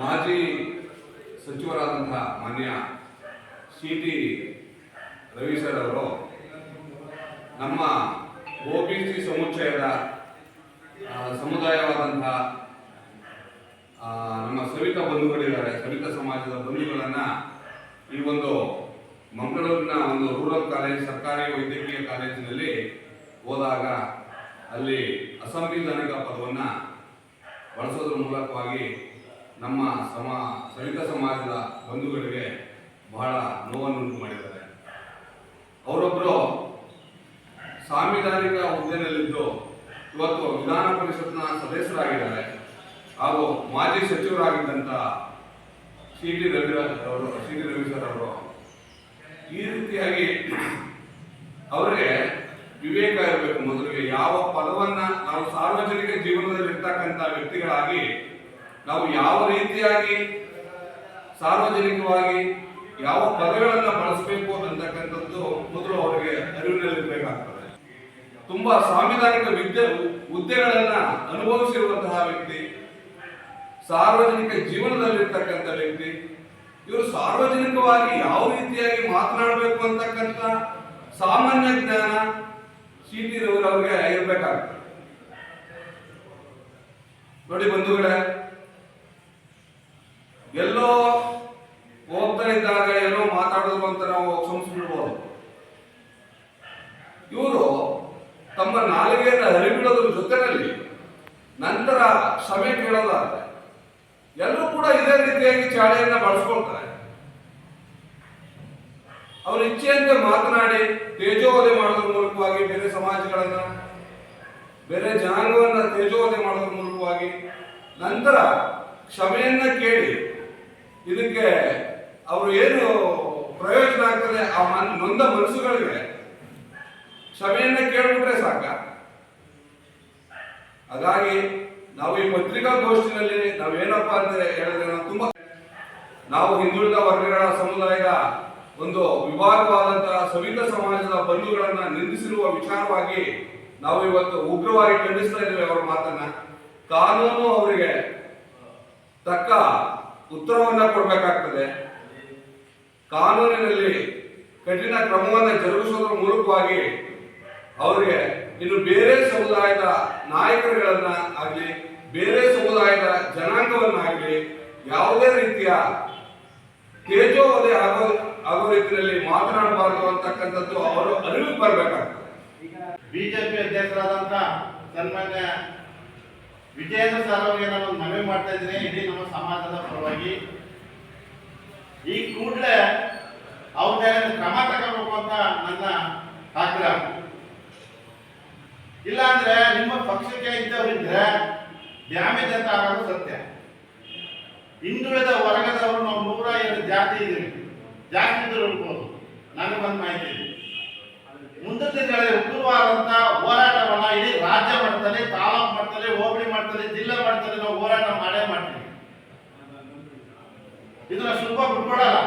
ಮಾಜಿ ಸಚಿವರಾದಂತಹ ಮಾನ್ಯ C T Ravi sir ಅವರು ನಮ್ಮ ಒ ಬಿ ಸಿ ಸಮುಚ್ಚಯದ ಸಮುದಾಯವಾದಂತಹ ನಮ್ಮ ಸವಿತಾ ಬಂಧುಗಳಿದ್ದಾರೆ. ಸವಿತಾ ಸಮಾಜದ ಬಂಧುಗಳನ್ನ ಈ ಒಂದು ಮಂಗಳೂರಿನ ಒಂದು ರೂರಲ್ ಕಾಲೇಜ್, ಸರ್ಕಾರಿ ವೈದ್ಯಕೀಯ ಕಾಲೇಜಿನಲ್ಲಿ ಹೋದಾಗ ಅಲ್ಲಿ ಅಸಂವಿಧಾನಿಕ ಪದವನ್ನು ಬಳಸೋದ್ರ ಮೂಲಕವಾಗಿ ನಮ್ಮ ಸಮ ಸವಿತಾ ಸಮಾಜದ ಬಂಧುಗಳಿಗೆ ಬಹಳ ನೋವನ್ನುಂಟು ಮಾಡಿದ್ದಾರೆ. ಅವರೊಬ್ಬರು ಸಾಂವಿಧಾನಿಕ ಹುದ್ದೆಯಲ್ಲಿದ್ದು ಇವತ್ತು ವಿಧಾನ ಪರಿಷತ್ನ ಸದಸ್ಯರಾಗಿದ್ದಾರೆ. ಹಾಗೂ ಮಾಜಿ ಸಚಿವರಾಗಿದ್ದಂಥ ಸಿ ಟಿ ರವಿ ಅವರು ಸಿ ಟಿ ರವಿ ಸರ್ ಅವರು. ಈ ರೀತಿಯಾಗಿ ಅವರಿಗೆ ವಿವೇಕ ಇರಬೇಕು ಮೊದಲಿಗೆ. ಯಾವ ಪದವನ್ನು ನಾವು ಸಾರ್ವಜನಿಕ ಜೀವನದಲ್ಲಿ ಇರ್ತಕ್ಕಂಥ ವ್ಯಕ್ತಿಗಳಾಗಿ ನಾವು ಯಾವ ರೀತಿಯಾಗಿ ಸಾರ್ವಜನಿಕವಾಗಿ ಯಾವ ಪದಗಳನ್ನ ಬಳಸಬೇಕು ಅಂತಕ್ಕಂಥದ್ದು ಮೊದಲು ಅವರಿಗೆ ಅರಿವಿನಲ್ಲಿರಬೇಕಾಗ್ತದೆ ತುಂಬಾ ಸಾಂವಿಧಾನಿಕ ವಿದ್ಯೆ, ಹುದ್ದೆಗಳನ್ನ ಅನುಭವಿಸಿರುವಂತಹ ವ್ಯಕ್ತಿ, ಸಾರ್ವಜನಿಕ ಜೀವನದಲ್ಲಿರ್ತಕ್ಕಂಥ ವ್ಯಕ್ತಿ, ಇವರು ಸಾರ್ವಜನಿಕವಾಗಿ ಯಾವ ರೀತಿಯಾಗಿ ಮಾತನಾಡಬೇಕು ಅಂತಕ್ಕಂಥ ಸಾಮಾನ್ಯ ಜ್ಞಾನ ಸಿಟಿ ರವರವರಿಗೆ ಇರಬೇಕಾಗ್ತದೆ. ನೋಡಿ ಬಂಧುಗಳೇ ಎಲ್ಲೋ ಹೋಗ್ತಾ ಇದ್ದಾಗ ಏನೋ ಮಾತಾಡೋದು ಅಂತ ನಾವು ಕ್ಷಮಿಸ್ಬಿಡ್ಬೋದು ಇವರು ತಮ್ಮ ನಾಲಿಗೆಯನ್ನು ಹರಿಬಿಡೋದ್ರ ಜೊತೆಯಲ್ಲಿ ನಂತರ ಸಭೆ ಕೇಳೋದಾದ್ರೆ ಎಲ್ಲರೂ ಕೂಡ ಇದೇ ರೀತಿಯಾಗಿ ಚಾಳೆಯನ್ನ ಬಳಸ್ಕೊಳ್ತಾರೆ. ಅವರ ಇಚ್ಛೆಯಂತೆ ಮಾತನಾಡಿ ತೇಜೋವಧೆ ಮಾಡೋದ್ರ ಮೂಲಕವಾಗಿ ಬೇರೆ ಸಮಾಜಗಳನ್ನ, ಬೇರೆ ಜನಾಂಗವನ್ನ ತೇಜೋವಧೆ ಮಾಡೋದ್ರ ಮೂಲಕವಾಗಿ ನಂತರ ಕ್ಷಮೆಯನ್ನ ಕೇಳಿ ಇದಕ್ಕೆ ಅವರು ಏನು ಪ್ರಯೋಜನ ಆಗ್ತದೆ ಆ ಮನ್, ನೊಂದ ಮನಸ್ಸುಗಳಿಗೆ ಕ್ಷಮೆಯನ್ನ ಕೇಳಿಬಿಟ್ರೆ ಸಾಕ. ಹಾಗಾಗಿ ನಾವು ಈ ಪತ್ರಿಕಾಗೋಷ್ಠಿನಲ್ಲಿ ನಾವೇನಪ್ಪ ಅಂತ ಹೇಳಿದ್ರೆ ನಾವು ತುಂಬಾ ನಾವು ಹಿಂದುಳಿದ ವರ್ಗಗಳ ಸಮುದಾಯದ ಒಂದು ವಿಭಾಗವಾದಂತಹ ಸವಿತ ಸಮಾಜದ ಬಂಧುಗಳನ್ನ ನಿಂದಿಸಿರುವ ವಿಚಾರವಾಗಿ ನಾವು ಇವತ್ತು ಉಗ್ರವಾಗಿ ಖಂಡಿಸ್ತಾ ಇದ್ದೇವೆ ಅವರ ಮಾತನ್ನ. ಕಾನೂನು ಅವರಿಗೆ ತಕ್ಕ ಉತ್ತರವನ್ನ ಕೊಡಬೇಕಾಗ್ತದೆ. ಕಾನೂನಿನಲ್ಲಿ ಕಠಿಣ ಕ್ರಮವನ್ನು ಜರುಗಿಸುವುದರ ಮೂಲಕವಾಗಿ ಅವರಿಗೆ ಇನ್ನು ಬೇರೆ ಸಮುದಾಯದ ನಾಯಕರುಗಳನ್ನ ಆಗಲಿ, ಬೇರೆ ಸಮುದಾಯದ ಜನಾಂಗವನ್ನಾಗಲಿ ಯಾವುದೇ ರೀತಿಯ ತೇಜೋವಧೆ ಆಗೋ ಆಗೋ ರೀತಿಯಲ್ಲಿ ಮಾತನಾಡಬಾರದು ಅಂತಕ್ಕಂಥದ್ದು ಅವರು ಅರಿವು ಬರಬೇಕಾಗ್ತದೆ. ಬಿಜೆಪಿ ಅಧ್ಯಕ್ಷರಾದಂತ ಸನ್ಮಾನ್ಯ ವಿಜಯೇಂದ್ರ ಸರ್ ಅವರಿಗೆ ನಾನು ಒಂದು ಮನವಿ ಮಾಡ್ತಾ ಇದ್ದೀನಿ, ಇಡೀ ನಮ್ಮ ಸಮಾಜದ ಪರವಾಗಿ. ಈ ಕೂಡಲೇ ಅವ್ರ ಕ್ರಮ ತಗೋಬೇಕು ಅಂತ ನನ್ನ ಆಗ್ರಹ ಇಲ್ಲಾಂದ್ರೆ ನಿಮ್ಮ ಪಕ್ಷಕ್ಕೆ ಇದ್ದವರಿದ್ರೆ ಡ್ಯಾಮೇಜ್ ಅಂತ ಆಗೋದು ಸತ್ಯ. ಹಿಂದುಳಿದ ವರ್ಗದವರು ನಾವು ನೂರ ಎರಡು ಜಾತಿ ಇದೀವಿ ಜಾತಿ ಇದ್ರು ನನಗೆ ನನಗೊಂದು ಮಾಹಿತಿ ಇದೆ. ಮುಂದಿನ ದಿನಗಳಲ್ಲಿ ಉಗ್ರವಾದಂತ ಹೋರಾಟವನ್ನ ಇಡೀ ರಾಜ್ಯ ಮಟ್ಟದಲ್ಲಿ, ತಾಲೂಕು ಮಟ್ಟದಲ್ಲಿ, ಹೋಬಳಿ ಮಟ್ಟದಲ್ಲಿ, ಜಿಲ್ಲಾ ಮಟ್ಟದಲ್ಲಿ ನಾವು ಹೋರಾಟ ಮಾಡೇ ಮಾಡ್ತೀವಿ. ಇದನ್ನ ಸುಲಭ ಬಿಟ್ಕೊಡಲ್ಲ.